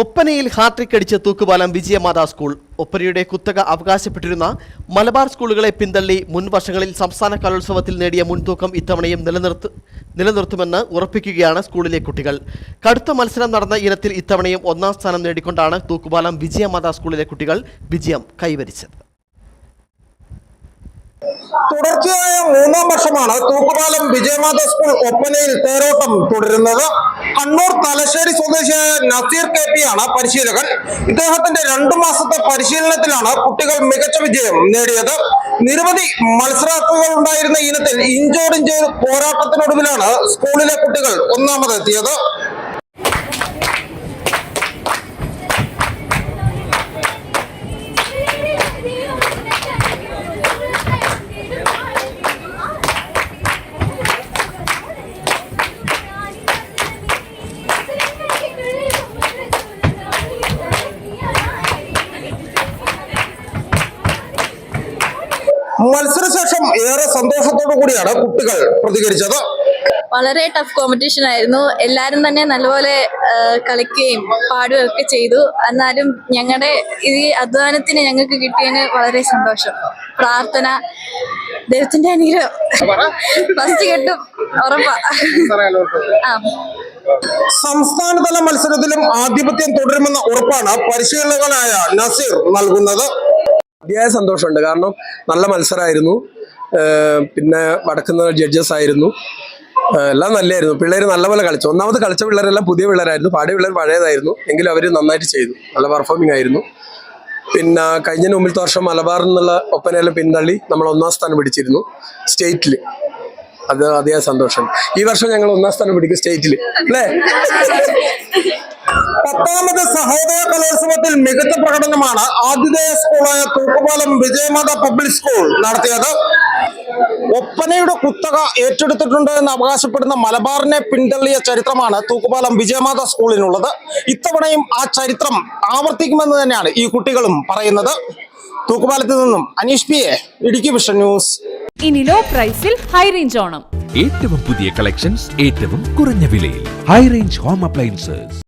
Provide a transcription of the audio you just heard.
ഒപ്പനയിൽ hat trick അടിച്ച തൂക്കുപാലം Vijayamatha school. ഒപ്പനയുടെ കുത്തക അവകാശപ്പെട്ടിരുന്ന മലബാർ സ്കൂളുകളെ പിന്തള്ളി മുൻ വർഷങ്ങളിൽ സംസ്ഥാന കലോത്സവത്തിൽ നേടിയ മുൻതൂക്കം ഇത്തവണയും നിലനിർത്ത് നിലനിർത്തുമെന്ന് ഉറപ്പിക്കുകയാണ് സ്കൂളിലെ കുട്ടികൾ. കടുത്ത മത്സരം നടന്ന ഇനത്തിൽ ഇത്തവണയും ഒന്നാം സ്ഥാനം നേടിക്കൊണ്ടാണ് തൂക്കുപാലം വിജയമാതാ സ്കൂളിലെ കുട്ടികൾ വിജയം കൈവരിച്ചത്. തുടർച്ചയായ മൂന്നാം വർഷമാണ് തൂക്കുപാലം വിജയമാത സ്കൂൾ ഒപ്പനയിൽ തേരോട്ടം തുടരുന്നത്. കണ്ണൂർ തലശ്ശേരി സ്വദേശിയായ നസീർ കെ പി ആണ് പരിശീലകൻ. ഇദ്ദേഹത്തിന്റെ രണ്ടു മാസത്തെ പരിശീലനത്തിലാണ് കുട്ടികൾ മികച്ച വിജയം നേടിയത്. നിരവധി മത്സരാർത്ഥികൾ ഉണ്ടായിരുന്ന ഇനത്തിൽ ഇഞ്ചോടിഞ്ചോ പോരാട്ടത്തിനൊടുവിലാണ് സ്കൂളിലെ കുട്ടികൾ ഒന്നാമതെത്തിയത്. മത്സരശേഷം ഏറെ സന്തോഷത്തോടു കൂടിയാണ് കുട്ടികൾ പ്രതികരിച്ചത്. വളരെ ടഫ് കോമ്പറ്റീഷൻ ആയിരുന്നു. എല്ലാവരും തന്നെ നല്ലപോലെ കളിക്കുകയും പാടുകയും ഒക്കെ ചെയ്തു. എന്നാലും ഞങ്ങളുടെ ഈ അധ്വാനത്തിന് ഞങ്ങൾക്ക് കിട്ടിയതിന് വളരെ സന്തോഷം. പ്രാർത്ഥന ദൈവത്തിന്റെ അനുഗ്രഹം. ഫസ്റ്റ് കെട്ടും ഉറപ്പാ. ആ. സംസ്ഥാനതല മത്സരത്തിലും ആധിപത്യം തുടരുമെന്ന ഉറപ്പാണ് പരിശീലകനായ നസീർ നൽകുന്നത്. അതിയായ സന്തോഷമുണ്ട്. കാരണം നല്ല മത്സരമായിരുന്നു പിന്നെ വടക്കുന്ന ജഡ്ജസ് ആയിരുന്നു. എല്ലാം നല്ലതായിരുന്നു പിള്ളേർ നല്ലപോലെ കളിച്ചു. ഒന്നാമത് കളിച്ച പിള്ളേരെല്ലാം പുതിയ പിള്ളേരായിരുന്നു. പാടിയ പിള്ളേർ പഴയതായിരുന്നു. എങ്കിലും അവർ നന്നായിട്ട് ചെയ്തു. നല്ല പെർഫോമിംഗ് ആയിരുന്നു. പിന്നെ കഴിഞ്ഞ മുമ്പിലത്തെ വർഷം മലബാറിൽ നിന്നുള്ള ഒപ്പനയെല്ലാം പിന്തള്ളി നമ്മൾ ഒന്നാം സ്ഥാനം പിടിച്ചിരുന്നു. സ്റ്റേറ്റിൽ അത് അതിയായ സന്തോഷം. ഈ വർഷം ഞങ്ങൾ ഒന്നാം സ്ഥാനം പിടിക്കും സ്റ്റേറ്റിൽ അല്ലേ? പത്താമത് സഹോദര കലോത്സവത്തിൽ മികച്ച പ്രകടനമാണ് ആതിഥേയ സ്കൂളായ തൂക്കുപാലം വിജയമാത പബ്ലിക് സ്കൂൾ നടത്തിയത്. ഒപ്പനയുടെ കുത്തക ഏറ്റെടുത്തിട്ടുണ്ട് എന്ന് അവകാശപ്പെടുന്ന മലബാറിനെ പിന്തള്ളിയ ചരിത്രമാണ് തൂക്കുപാലം വിജയമാത സ്കൂളിനുള്ളത്. ഇത്തവണയും ആ ചരിത്രം ആവർത്തിക്കുമെന്ന് തന്നെയാണ് ഈ കുട്ടികളും പറയുന്നത്. തൂക്കുപാലത്തിൽ നിന്നും Aneesh P A Idukki vision news. ഇനി ലോ പ്രൈസിൽ ഹൈ റേഞ്ച് ഓണം. ഏറ്റവും പുതിയ കളക്ഷൻസ് ഏറ്റവും കുറഞ്ഞ വിലയിൽ. High range home appliances.